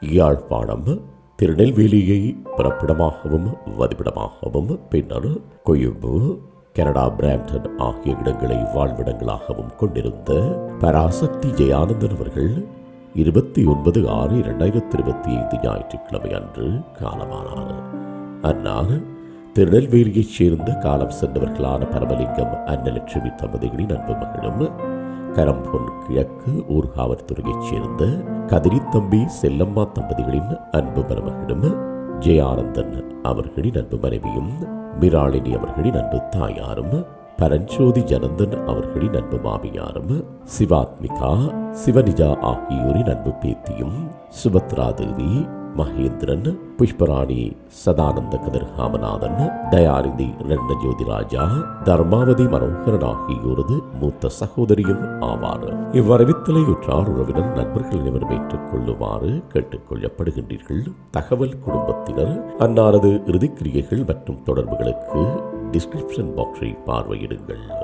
யாழ்ப்பாணம் திருநெல்வேலியை பிறப்பிடமாகவும் வதிப்பிடமாகவும் பின்னர் Colombo Canada Brampton ஆகிய இடங்களை வாழ்விடங்களாகவும் கொண்டிருந்த பராசக்தி ஜெயானந்தன் அவர்கள் இருபத்தி ஒன்பது ஆறு இரண்டாயிரத்தி இருபத்தி ஐந்து ஞாயிற்றுக்கிழமை அன்று காலமானார். அன்னார் திருநெல்வேலியைச் சேர்ந்த காலம் சென்றவர்களான பரமலிங்கம் அன்னலட்சுமி தம்பதிகளின் அன்பு மகளும் கரம்பொன் கிழக்கு ஊர்காவல்துறையைச் சேர்ந்த கதிரித்தம்பி செல்லம்மா தம்பதிகளின் அன்பு மருமகனும் ஜெயானந்தன் அவர்களின் அன்பு மனைவியும் மிராளினி அவர்களின் அன்பு தாயாரும் பரஞ்சோதி ஜனந்தன் அவர்களின் அன்பு மாமியாரும் சிவாத்மிகா சிவனிஜா ஆகியோரின் அன்பு பேத்தியும் சுபத்ரா தேவி மகேந்திரன் புஷ்பராணி சதானந்த கதிர்காமநாதன் தயாநிதி ரெண்டஜோதி ஜோதிராஜா தர்மாவதி மனோகரன் ஆகியோரது மூத்த சகோதரியும் ஆவார். இவ்வரவித்தலை உற்றார் உறவினர் நண்பர்கள் அனைவரும் ஏற்றுக் கொள்ளுமாறு தகவல் குடும்பத்தினர் அன்னாரது இறுதிக்கிரியைகள் மற்றும் தொடர்புகளுக்கு டிஸ்கிரிப்ஷன் பாக்ஸை பார்வையிடுங்கள்.